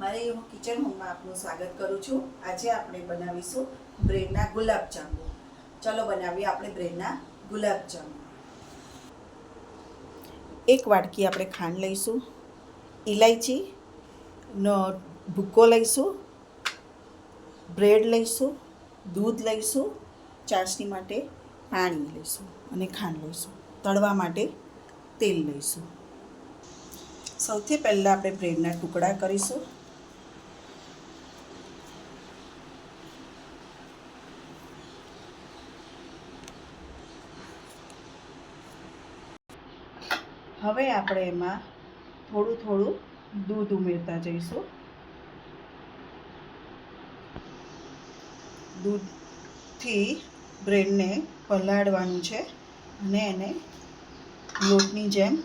મારી હું કિચન હોમમાં આપનું સ્વાગત કરું છું. આજે આપણે બનાવીશું બ્રેડના ગુલાબજાંબુ ચલો બનાવીએ આપણે બ્રેડના ગુલાબજાંબુ એક વાટકી આપણે ખાંડ લઈશું ઇલાયચી નો ભૂક્કો લઈશું, બ્રેડ લઈશું, દૂધ લઈશું, ચાસણી માટે પાણી લઈશું અને ખાંડ લઈશું. તળવા માટે તેલ લઈશું. સૌથી પહેલાં આપણે બ્રેડના ટુકડા કરીશું. હવે આપણે એમાં થોડું થોડું દૂધ ઉમેરતા જઈશું. દૂધથી બ્રેડને પલાળવાનું છે અને એને લોટની જેમ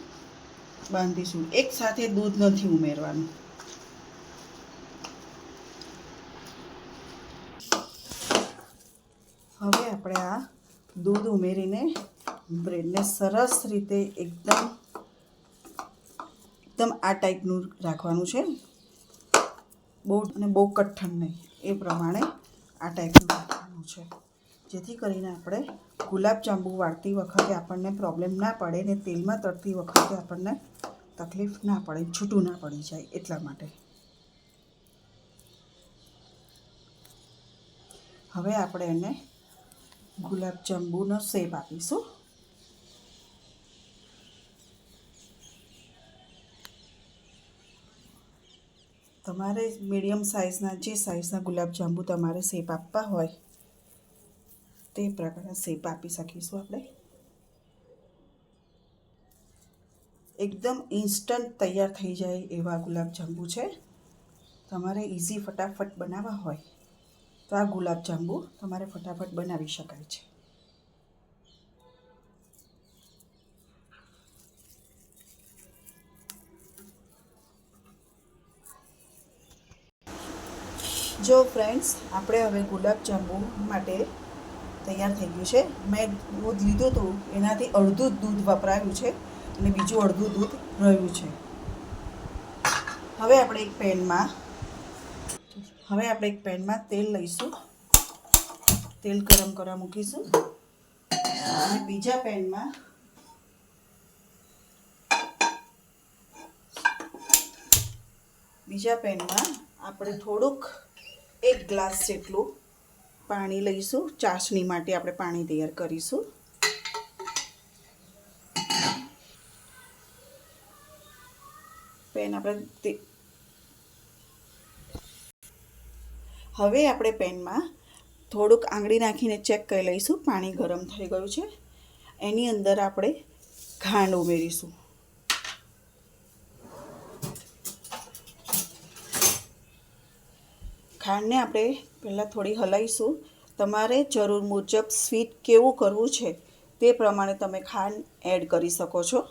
બાંધીશું. એક સાથે દૂધ નથી ઉમેરવાનું. હવે આપણે આ દૂધ ઉમેરીને બ્રેડને સરસ રીતે એકદમ એકદમ આ ટાઈપનું રાખવાનું છે. બહુ અને બહુ કઠણ નહીં. એ પ્રમાણે આ ટાઈપનું રાખવાનું છે. જેથી કરીને આપણે ગુલાબજાંબુ વાળતી વખતે આપણને પ્રોબ્લેમ ના પડે ને તેલમાં તળતી વખતે આપણને તકલીફ ના પડે, છૂટું ના પડી જાય એટલા માટે. હવે આપણે એને ગુલાબજાંબુનો શેપ આપીશું. તમારે મીડિયમ સાઇઝના જે સાઇઝના ગુલાબજાંબુ તમારે શેપ આપવા હોય, તે પ્રકારના શેપ આપી શકીશું આપણે. એકદમ ઇન્સ્ટન્ટ તૈયાર થઈ જાય એવા ગુલાબજાંબુ છે. તમારે ઇઝી ફટાફટ બનાવવા હોય, તો આ ગુલાબજાંબુ તમારે ફટાફટ બનાવી શકાય છે. જો ફ્રેન્ડ્સ આપણે હવે ગુલાબજાંબુ માટે તૈયાર થઈ ગયું છે. મેં દૂધ લીધું હતું, એનાથી અડધું જ દૂધ વપરાયું છે અને બીજું અડધું દૂધ રહ્યું છે. હવે આપણે એક પેનમાં, હવે આપણે એક પેનમાં તેલ લઈશું. તેલ ગરમ કરવા મૂકીશું. અને બીજા પેનમાં બીજા પેનમાં આપણે થોડુંક એક ગ્લાસ જેટલું પાણી લઈશું. ચાસણી માટે આપણે પાણી તૈયાર કરીશું. પેન આપણે હવે આપણે પેનમાં થોડુંક આંગળી નાખીને ચેક કરી લઈશું. પાણી ગરમ થઈ ગયું છે. એની અંદર આપણે ખાંડ ઉમેરીશું. ખાંડને આપણે પહેલાં થોડી હલાવીશું તમારે જરૂર મુજબ સ્વીટ કેવું કરવું છે તે પ્રમાણે તમે ખાંડ એડ કરી શકો છો.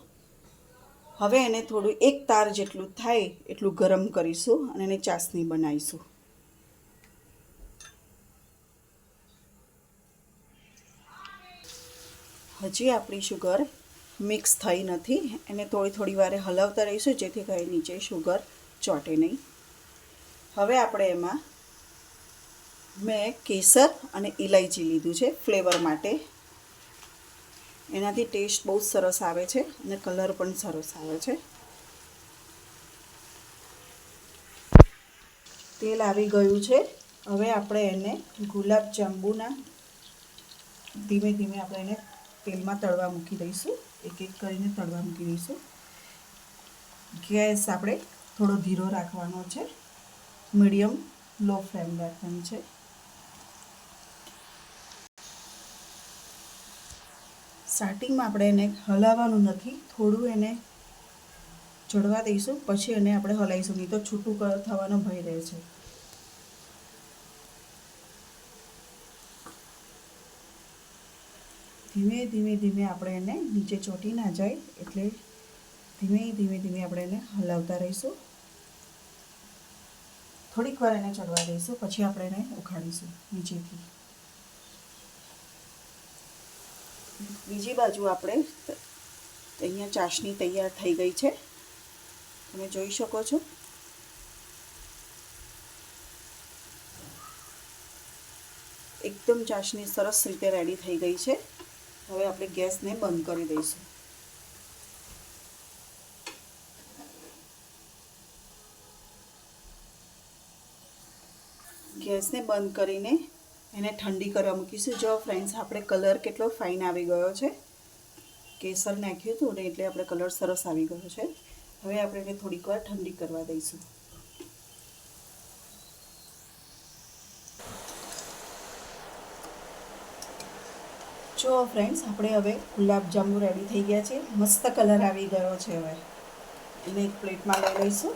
હવે એને થોડું એક તાર જેટલું થાય એટલું ગરમ કરીશું અને એને ચાસણી બનાવીશું. હજી આપણી શુગર મિક્સ થઈ નથી. એને થોડી થોડી વારે હલાવતા રહીશું જેથી કરી નીચે શુગર ચોંટે નહીં. હવે આપણે એમાં મેં કેસર અને ઇલાયચી લીધું છે ફ્લેવર માટે. એનાથી ટેસ્ટ બહુ સરસ આવે છે અને કલર પણ સરસ આવે છે. તેલ આવી ગયું છે. હવે આપણે એને ગુલાબ જાંબુના ધીમે ધીમે આપણે એને તેલમાં તળવા મૂકી દઈશું. એક એક કરીને તળવા મૂકી દઈશું. ગેસ આપણે થોડો ધીરો રાખવાનો છે. મીડિયમ લો ફ્લેમ રાખવાની છે. સ્ટાર્ટિંગમાં આપણે એને હલાવવાનું નથી. થોડું એને ચડવા દઈશું, પછી એને આપણે હલાવીશું નહીં તો છૂટું થવાનો ભય રહે છે. ધીમે ધીમે ધીમે આપણે એને નીચે ચોંટી ના જાય, એટલે ધીમે ધીમે ધીમે આપણે એને હલાવતા રહીશું. થોડીક વાર એને ચડવા દઈશું, પછી આપણે એને ઉખાડીશું નીચેથી. બીજી બાજુ આપણે અહીંયા ચાસણી તૈયાર થઈ ગઈ છે. તમે જોઈ શકો છો. એકદમ ચાસણી સરસ રીતે રેડી થઈ ગઈ છે. હવે આપણે ગેસને બંધ કરી દઈશું. ગેસને બંધ કરીને એને ઠંડી કરવા મૂકીશું. જો ફ્રેન્ડ્સ, આપણે કલર કેટલો ફાઇન આવી ગયો છે. કેસર નાખ્યું હતું ને એટલે આપણે કલર સરસ આવી ગયો છે. હવે આપણે એને થોડીક વાર ઠંડી કરવા દઈશું. જો ફ્રેન્ડ્સ, આપણે હવે ગુલાબજાંબુ રેડી થઈ ગયા છે. મસ્ત કલર આવી ગયો છે હવે. એને એક પ્લેટમાં લઈ લઈશું.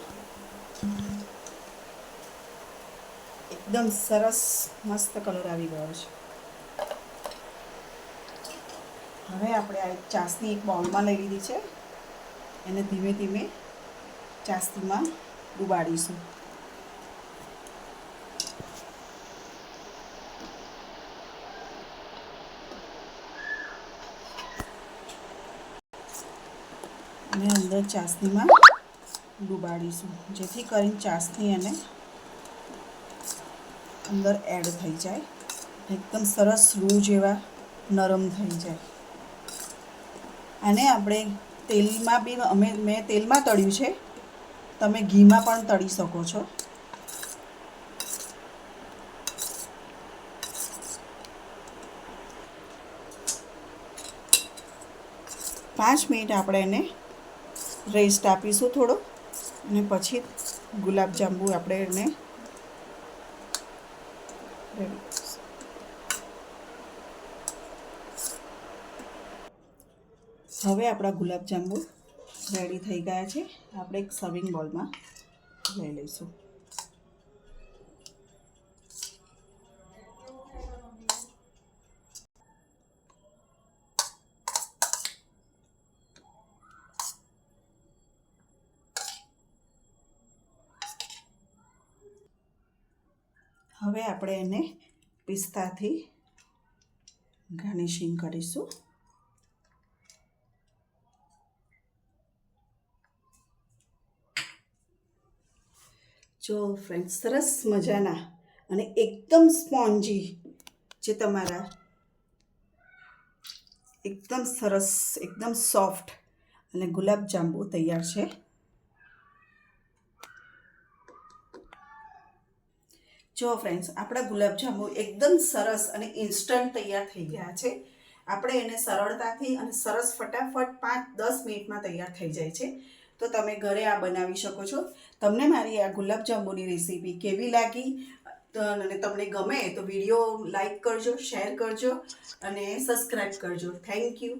એકદમ સરસ મસ્ત કલર આવી ગયો છે. હવે આપણે આ ચાસની એક બાઉલમાં લઈ લીધી છે. એને ધીમે ધીમે ચાસણીમાં ડુબાડીશું. અને અંદર ચાસણીમાં ડુબાડીશું. જેથી કરીને ચાસણી અને અંદર એડ થઈ જાય. એકદમ સરસ રૂ જેવા નરમ થઈ જાય. આને આપણે તેલમાં બી અમે, મેં તેલમાં તળ્યું છે. તમે ઘીમાં પણ તળી શકો છો. પાંચ મિનિટ આપણે એને રેસ્ટ આપીશું થોડો. અને પછી ગુલાબજાંબુ આપણે એને રેડી હવે આપણા ગુલાબજાંબુ રેડી થઈ ગયા છે. આપણે એક સર્વિંગ બોલમાં લઈ લઈશું. હવે આપણે એને પિસ્તાથી ગાર્નિશિંગ કરીશું. જો ફ્રેન્ડ સરસ મજાના અને એકદમ સ્પોન્જી જે તમારા એકદમ સરસ, એકદમ સોફ્ટ અને ગુલાબજાંબુ તૈયાર છે. જો ફ્રેન્ડ્સ આપણા ગુલાબજાંબુ એકદમ સરસ અને ઇન્સ્ટન્ટ તૈયાર થઈ ગયા છે. આપણે એને સરળતાથી અને સરસ ફટાફટ પાંચ દસ મિનિટમાં તૈયાર થઈ જાય છે. તો તમે ઘરે આ બનાવી શકો છો. તમને મારી આ ગુલાબજાંબુની રેસીપી કેવી લાગી? અને તમને ગમે તો વીડિયો લાઈક કરજો, શેર કરજો અને સબસ્ક્રાઈબ કરજો. Thank you.